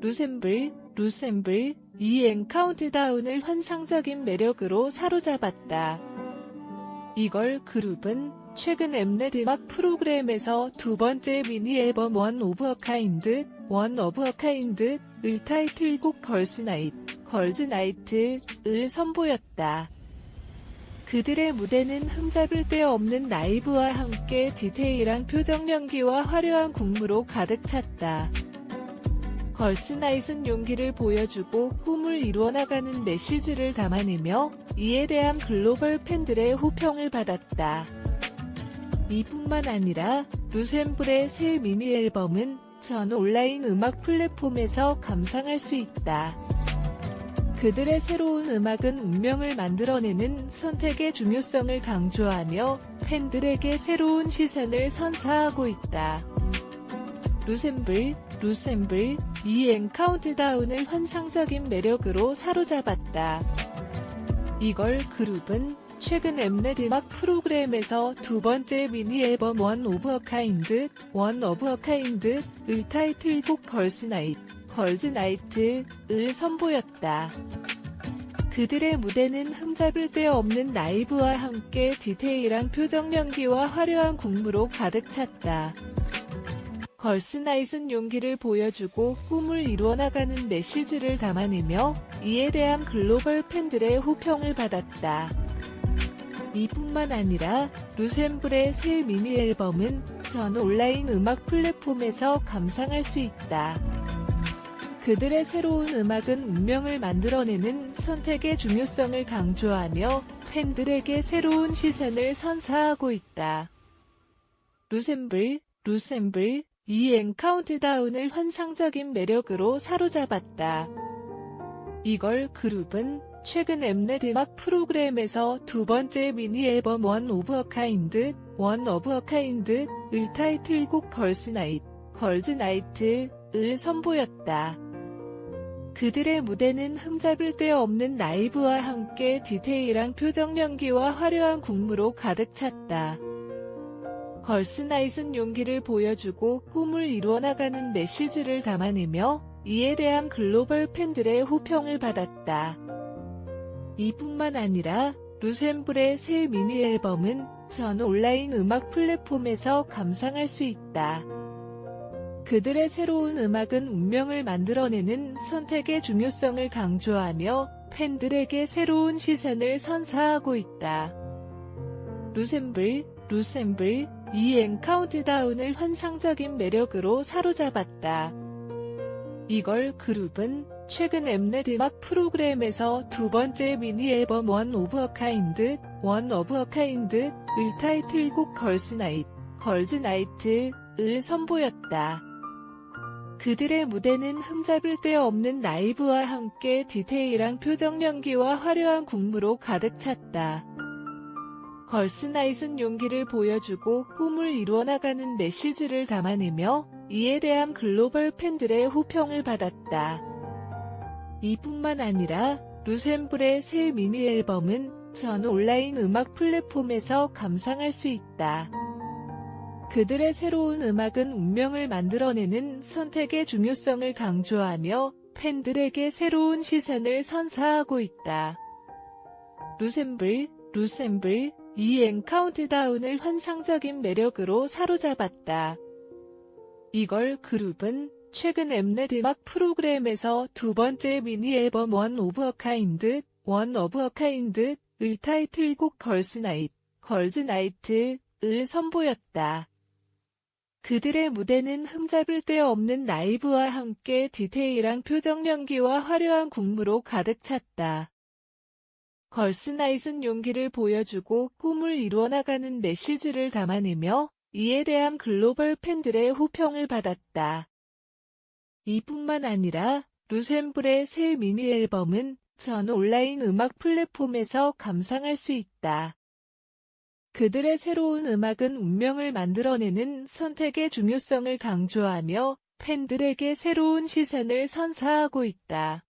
루셈블, 루셈블, 이 엔카운트다운을 환상적인 매력으로 사로잡았다. 이걸 그룹은 최근 엠넷 음악 프로그램에서 두 번째 미니 앨범 원 오브 어 카인드, 원 오브 어 카인드의 타이틀곡 걸스나잇, 걸즈나이트를 선보였다. 그들의 무대는 흠잡을 데 없는 라이브와 함께 디테일한 표정 연기와 화려한 국무로 가득 찼다. 걸스나잇은 용기를 보여주고 꿈을 이루어나가는 메시지를 담아내며 이에 대한 글로벌 팬들의 호평을 받았다. 이뿐만 아니라 루셈블의 새 미니 앨범은 전 온라인 음악 플랫폼에서 감상할 수 있다. 그들의 새로운 음악은 운명을 만들어내는 선택의 중요성을 강조하며 팬들에게 새로운 시선을 선사하고 있다. 루셈블, 루셈블, 이 엔카운트다운을 환상적인 매력으로 사로잡았다. 이걸 그룹은 최근 엠넷 음악 프로그램에서 두 번째 미니 앨범 원 오브 어 카인드, 원 오브 어 카인드의 타이틀곡 걸스나잇, 걸즈나이트를 선보였다. 그들의 무대는 흠잡을 데 없는 라이브와 함께 디테일한 표정 연기와 화려한 국무로 가득 찼다. 걸스나잇은 용기를 보여주고 꿈을 이루어나가는 메시지를 담아내며 이에 대한 글로벌 팬들의 호평을 받았다. 이뿐만 아니라 루셈블의 새 미니 앨범은 전 온라인 음악 플랫폼에서 감상할 수 있다. 그들의 새로운 음악은 운명을 만들어내는 선택의 중요성을 강조하며 팬들에게 새로운 시선을 선사하고 있다. 루셈블, 루셈블, 이 엔카운트다운을 환상적인 매력으로 사로잡았다. 이걸 그룹은 최근 엠넷 음악 프로그램에서 두 번째 미니 앨범 원 오브 어 카인드, 원 오브 어 카인드의 타이틀곡 걸스나잇, 걸즈나이트를 선보였다. 그들의 무대는 흠잡을 데 없는 라이브와 함께 디테일한 표정 연기와 화려한 국무로 가득 찼다. 걸스나잇은 용기를 보여주고 꿈을 이루어나가는 메시지를 담아내며 이에 대한 글로벌 팬들의 호평을 받았다. 이뿐만 아니라 루셈블의 새 미니 앨범은 전 온라인 음악 플랫폼에서 감상할 수 있다. 그들의 새로운 음악은 운명을 만들어내는 선택의 중요성을 강조하며 팬들에게 새로운 시선을 선사하고 있다. 루셈블, 루셈블, 이 엔 카운트다운을 환상적인 매력으로 사로잡았다. 이걸 그룹은 최근 엠넷 음악 프로그램에서 두 번째 미니 앨범 원 오브 어 카인드, 원 오브 어 카인드의 타이틀곡 걸스나잇, 걸즈나이트를 선보였다. 그들의 무대는 흠잡을 데 없는 라이브와 함께 디테일한 표정 연기와 화려한 국무로 가득 찼다. 걸스나잇은 용기를 보여주고 꿈을 이루어나가는 메시지를 담아내며 이에 대한 글로벌 팬들의 호평을 받았다. 이뿐만 아니라 루셈블의 새 미니 앨범은 전 온라인 음악 플랫폼에서 감상할 수 있다. 그들의 새로운 음악은 운명을 만들어내는 선택의 중요성을 강조하며 팬들에게 새로운 시선을 선사하고 있다. 루셈블, 루셈블, 이 엔카운트다운을 환상적인 매력으로 사로잡았다. 이걸 그룹은 최근 엠넷 음악 프로그램에서 두 번째 미니 앨범 원 오브 어 카인드, 원 오브 어 카인드의 타이틀곡 걸스나잇, 걸즈나이트를 선보였다. 그들의 무대는 흠잡을 데 없는 라이브와 함께 디테일한 표정 연기와 화려한 국무로 가득 찼다. 걸스나잇은 용기를 보여주고 꿈을 이루어나가는 메시지를 담아내며 이에 대한 글로벌 팬들의 호평을 받았다. 이뿐만 아니라 루셈블의 새 미니 앨범은 전 온라인 음악 플랫폼에서 감상할 수 있다. 그들의 새로운 음악은 운명을 만들어내는 선택의 중요성을 강조하며 팬들에게 새로운 시선을 선사하고 있다.